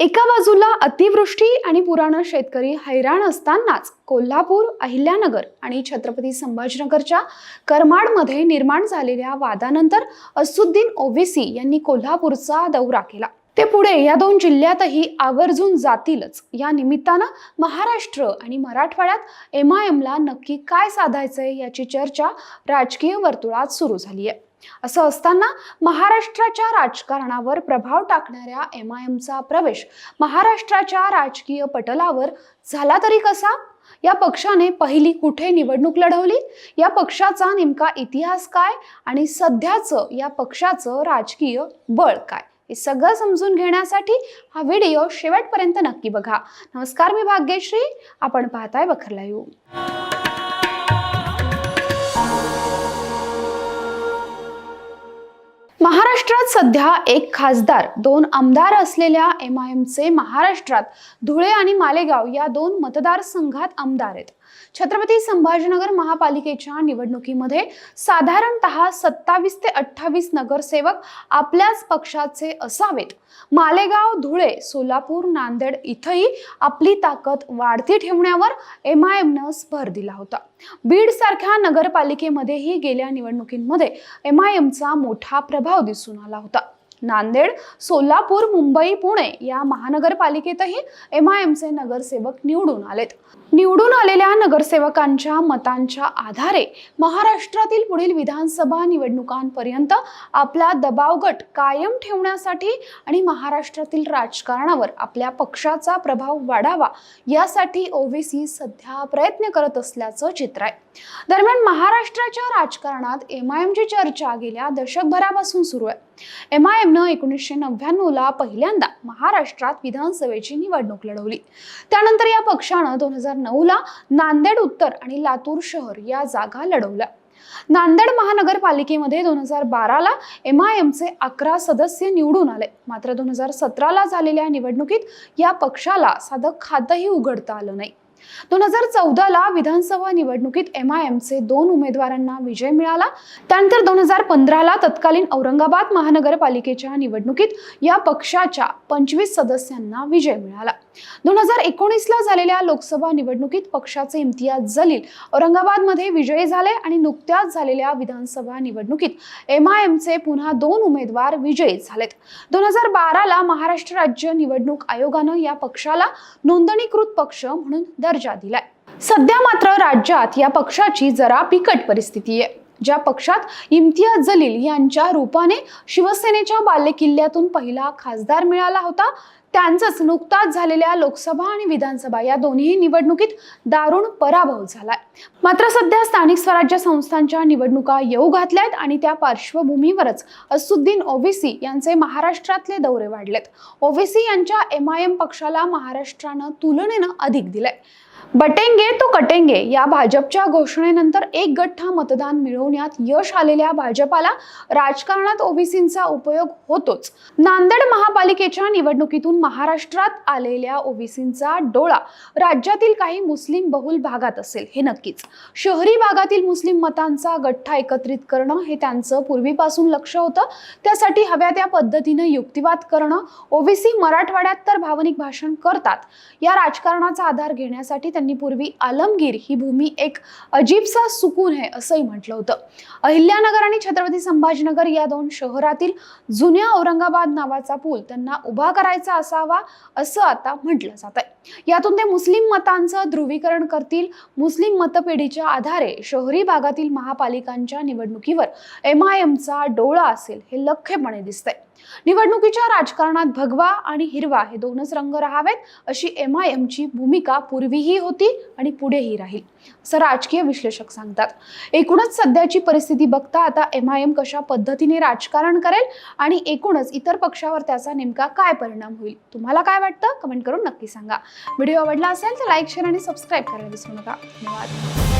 एका बाजूला अतिवृष्टी आणि पुरानं शेतकरी हैराण असतानाच कोल्हापूर अहिल्यानगर आणि छत्रपती संभाजीनगरच्या करमाडमध्ये निर्माण झालेल्या वादानंतर असुद्दीन ओवेसी यांनी कोल्हापूरचा दौरा केला. ते पुढे या दोन जिल्ह्यातही आवर्जून जातीलच. या निमित्तानं महाराष्ट्र आणि मराठवाड्यात एम आय एमला नक्की काय साधायचंय याची चर्चा राजकीय वर्तुळात सुरू झाली आहे असं असताना महाराष्ट्राच्या राजकारणावर प्रभाव टाकणाऱ्या एम आय एमचा प्रवेश महाराष्ट्राच्या राजकीय पटलावर झाला तरी कसा? या पक्षाने पहिली कुठे निवडणूक लढवली? या पक्षाचा नेमका इतिहास काय? आणि सध्याचं या पक्षाचं राजकीय बळ काय? हे सगळं समजून घेण्यासाठी हा व्हिडिओ शेवटपर्यंत नक्की बघा. नमस्कार मी भाग्यश्री. आपण पाहताय बखरला येऊ महाराष्ट्रात सध्या एक खासदार दोन आमदार असलेल्या एम आय एमचे महाराष्ट्रात धुळे आणि मालेगाव या दोन मतदारसंघात आमदार आहेत. छत्रपती संभाजीनगर महापालिकेच्या निवडणुकीमध्ये साधारणतः सत्तावीस ते अठ्ठावीस नगरसेवक आपल्याच पक्षाचे असावेत. मालेगाव धुळे सोलापूर नांदेड इथंही आपली ताकद वाढती ठेवण्यावर एम आय एमनं भर दिला होता. बीड सारख्या नगरपालिकेमध्येही गेल्या निवडणुकीमध्ये एम आय एमचा मोठा प्रभाव दिसून आला होता. नांदेड सोलापूर मुंबई पुणे या महानगरपालिकेतही एम आय एमचे नगरसेवक निवडून आलेत. निवडून आलेल्या नगरसेवकांच्या मतांच्या आधारे महाराष्ट्रातील पुढील विधानसभा निवडणुकांपर्यंत आपला दबावगट कायम ठेवण्यासाठी आणि महाराष्ट्रातील राजकारणावर आपल्या पक्षाचा प्रभाव वाढावा यासाठी ओबीसी सध्या प्रयत्न करत असल्याचं चित्र आहे. दरम्यान महाराष्ट्राच्या राजकारणात एम आय एमची चर्चा गेल्या दशकभरापासून सुरू आहे. एम आय एमनं एकोणीसशे नव्याण्णवला पहिल्यांदा महाराष्ट्रात विधानसभेची निवडणूक लढवली. त्यानंतर या पक्षानं दोन हजार नऊला नांदेड उत्तर आणि लातूर शहर या जागा लढवल्या. नांदेड महानगरपालिकेमध्ये दोन हजार बाराला एम आय एमचे अकरा सदस्य निवडून आले. मात्र दोन हजार सतराला झालेल्या निवडणुकीत या पक्षाला साधं खातंही उघडता आलं नाही. दोन हजार चौदाला विधानसभा निवडणुकीत एम आय एमचे दोन उमेदवारांना विजय मिळाला. त्यानंतर दोन हजार पंधराला तत्कालीन औरंगाबाद महानगरपालिकेच्या निवडणुकीत या पक्षाच्या पंचवीस सदस्यांना विजय मिळाला. दोन हजार एकोणीसला झालेल्या लोकसभा निवडणुकीत पक्षाचे इम्तियाज जलील औरंगाबादमध्ये विजयी झाले आणि नुकत्याच झालेल्या विधानसभा निवडणुकीत एम आय एमचे पुन्हा दोन उमेदवार विजयी झालेत. दोन हजार बाराला महाराष्ट्र राज्य निवडणूक आयोगानं या पक्षाला नोंदणीकृत पक्ष म्हणून दर्जा दिलाय. सध्या मात्र राज्यात या पक्षाची जरा बिकट परिस्थिती आहे. ज्या पक्षात इम्तियाज जलील यांच्या रूपाने शिवसेनेच्या बालेकिल्ल्यातून पहिला खासदार मिळाला होता त्यांचाच नुकताच झालेल्या लोकसभा आणि विधानसभा या दोन्ही निवडणुकीत दारुण पराभव झालाय. मात्र सध्या स्थानिक स्वराज्य संस्थांच्या निवडणुका येऊ घातल्यात आणि त्या पार्श्वभूमीवरच असुद्दीन ओवेसी यांचे महाराष्ट्रातले दौरे वाढलेत. ओवेसी यांच्या एम आय एम पक्षाला महाराष्ट्रानं तुलनेनं अधिक दिलंय. बटेंगे तो कटेंगे. या भाजपच्या घोषणेनंतर एक गठ्ठा मतदान मिळवण्यात यश आलेल्या भाजपाला राजकारणात ओबीसींचा उपयोग होतोच. नांदेड महापालिकेच्या निवडणुकीतून महाराष्ट्रात आलेल्या ओबीसींचा डोळा. राज्यातील काही मुस्लिम बहुल भागात असेल हे नक्कीच. शहरी भागातील मुस्लिम मतांचा गठ्ठा एकत्रित करणं हे त्यांचं पूर्वीपासून लक्ष होतं. त्यासाठी हव्या त्या पद्धतीनं युक्तिवाद करणं. ओबीसी मराठवाड्यात तर भावनिक भाषण करतात. या राजकारणाचा आधार घेण्यासाठी त्यांनी पूर्वी आलमगीर ही भूमी एक अजीबसा सुकून आहे असंही म्हटलं होतं. अहिल्यानगर आणि छत्रपती संभाजीनगर या दोन शहरातील जुन्या औरंगाबाद नावाचा पूल त्यांना उभा करायचा असावा असं आता म्हटलं जात आहे. यातून ते मुस्लिम मतांचं ध्रुवीकरण करतील. मुस्लिम मतपेढीच्या आधारे शहरी भागातील महापालिकांच्या निवडणुकीवर एम आय एमचा डोळा असेल हे लख्यपणे दिसतंय. निवडणुकीच्या राजकारणात भगवा आणि हिरवा हे दोनच रंग राहावेत अशी एम आय एमची भूमिका पूर्वीही होती आणि पुढेही राहील असं राजकीय विश्लेषक सांगतात. एकूणच सध्याची परिस्थिती बघता आता एम आय एम कशा पद्धतीने राजकारण करेल आणि एकूणच इतर पक्षावर त्याचा नेमका काय परिणाम होईल तुम्हाला काय वाटतं? कमेंट करून नक्की सांगा. व्हिडिओ आवडला असेल तर लाईक शेअर आणि सबस्क्राईब करायला विसरू नका. धन्यवाद.